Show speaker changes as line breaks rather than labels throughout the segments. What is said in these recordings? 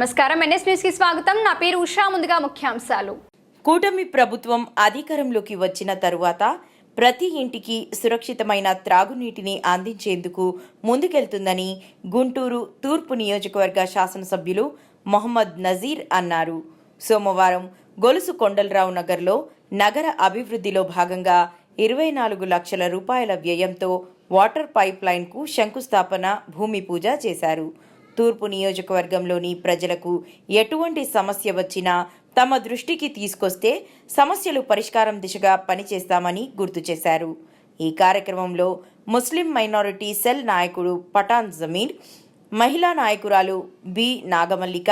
నమస్కారం. ఎన్ఎస్ న్యూస్కి స్వాగతం. నా పేరు ఉషా. ముందుగా ముఖ్యాంశాలు.
కూటమి ప్రభుత్వం అధికారంలోకి వచ్చిన తరువాత ప్రతి ఇంటికి సురక్షితమైన త్రాగునీటిని అందించేందుకు ముందుకెళ్తుందని గుంటూరు తూర్పు నియోజకవర్గ శాసనసభ్యులు మొహమ్మద్ నజీర్ అన్నారు. సోమవారం గొలుసు కొండలరావు నగర్లో నగర అభివృద్ధిలో భాగంగా ఇరవై నాలుగు లక్షల రూపాయల వ్యయంతో వాటర్ పైప్ లైన్కు శంకుస్థాపన భూమి పూజ చేశారు. తూర్పు నియోజకవర్గంలోని ప్రజలకు ఎటువంటి సమస్య వచ్చినా తమ దృష్టికి తీసుకొస్తే సమస్యలు పరిష్కారం దిశగా పనిచేస్తామని గుర్తు చేశారు. ఈ కార్యక్రమంలో ముస్లిం మైనారిటీ సెల్ నాయకుడు పఠాన్ జమీర్ మహిళా నాయకురాలు బి నాగమల్లిక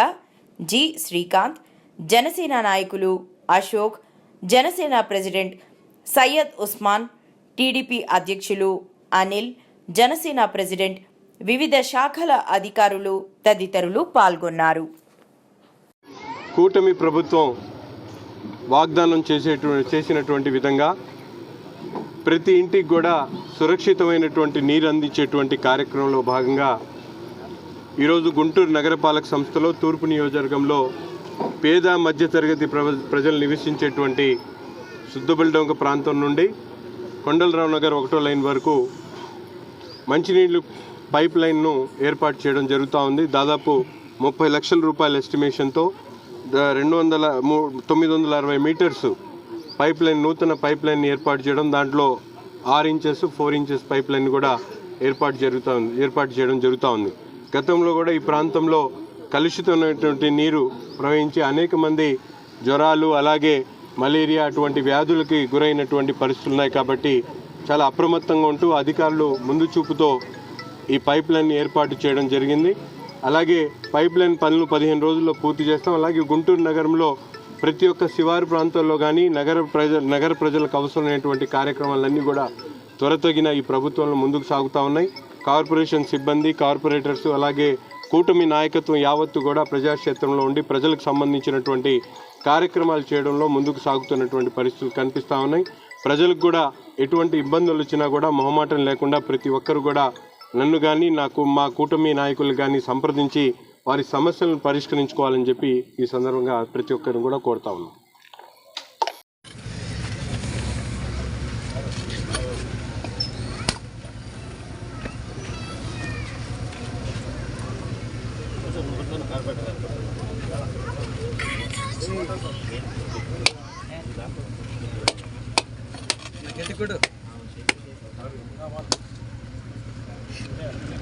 జి శ్రీకాంత్ జనసేన నాయకులు అశోక్ జనసేన ప్రెసిడెంట్ సయ్యద్ ఉస్మాన్ టీడీపీ అధ్యక్షులు అనిల్ జనసేన ప్రెసిడెంట్ వివిధ శాఖల అధికారులు తదితరులు పాల్గొన్నారు.
కూటమి ప్రభుత్వం వాగ్దానం చేసేటువంటి చేసినటువంటి విధంగా ప్రతి ఇంటికి కూడా సురక్షితమైనటువంటి నీరు అందించేటువంటి కార్యక్రమంలో భాగంగా ఈరోజు గుంటూరు నగరపాలక సంస్థలో తూర్పు నియోజకవర్గంలో పేద మధ్యతరగతి ప్ర ప్రజలు నివసించేటువంటి శుద్ధబిల్డొంక ప్రాంతం నుండి కొండలరావు నగర్ ఒకటో లైన్ వరకు మంచినీళ్ళు పైప్ లైన్ను ఏర్పాటు చేయడం జరుగుతూ ఉంది. దాదాపు ముప్పై లక్షల రూపాయల ఎస్టిమేషన్తో రెండు వందల మూ తొమ్మిది వందల అరవై మీటర్స్ పైప్ లైన్ నూతన పైప్ లైన్ ఏర్పాటు చేయడం దాంట్లో ఆరు inches four inches pipe line కూడా ఏర్పాటు జరుగుతూ ఉంది ఏర్పాటు చేయడం జరుగుతూ ఉంది. గతంలో కూడా ఈ ప్రాంతంలో కలుషితమైనటువంటి నీరు ప్రవహించి అనేక మంది జ్వరాలు అలాగే మలేరియా అటువంటి వ్యాధులకి గురైనటువంటి పరిస్థితులు ఉన్నాయి కాబట్టి చాలా అప్రమత్తంగా ఉంటూ అధికారులు ముందు చూపుతో ఈ పైప్ లైన్ ఏర్పాటు చేయడం జరిగింది. అలాగే పైప్ లైన్ పనులు పదిహేను రోజుల్లో పూర్తి చేస్తాం. అలాగే గుంటూరు నగరంలో ప్రతి ఒక్క శివారు ప్రాంతాల్లో కానీ నగర ప్రజ నగర ప్రజలకు అవసరమైనటువంటి కార్యక్రమాలన్నీ కూడా త్వరతగిన ఈ ప్రభుత్వంలో ముందుకు సాగుతూ ఉన్నాయి. కార్పొరేషన్ సిబ్బంది కార్పొరేటర్స్ అలాగే కూటమి నాయకత్వం యావత్తు కూడా ప్రజాక్షేత్రంలో ఉండి ప్రజలకు సంబంధించినటువంటి కార్యక్రమాలు చేయడంలో ముందుకు సాగుతున్నటువంటి పరిస్థితులు కనిపిస్తూ ఉన్నాయి. ప్రజలకు కూడా ఎటువంటి ఇబ్బందులు వచ్చినా కూడా మొహమాటం లేకుండా ప్రతి ఒక్కరు కూడా నన్ను కానీ నాకు మా కూటమి నాయకులు కానీ సంప్రదించి వారి సమస్యలను పరిష్కరించుకోవాలని చెప్పి ఈ సందర్భంగా ప్రతి ఒక్కరిని కూడా కోరుతా ఉన్నాం.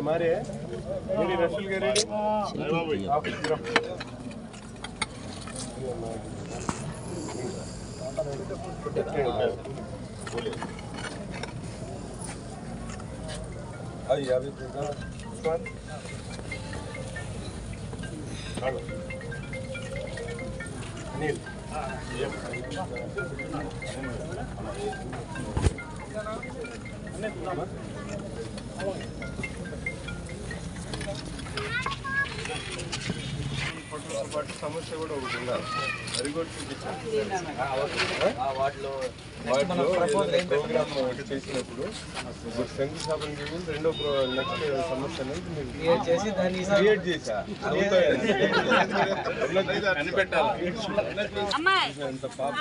ఇరవై మారే రెడీ రఫీల్ గారు రెడీ అది యాభై నీళ్ళు అన్నీ సమస్య కూడా ఒకటి ఉండాలి. అది కూడా చూపించాలి
వాటిలో
వాటిలో ఏదైనా ప్రోగ్రామ్ ఒకటి చేసినప్పుడు శంకుస్థాపన చేయడం రెండో నెక్స్ట్ సమస్య అనేది
క్రియేట్ చేసి
ఎంత పాపం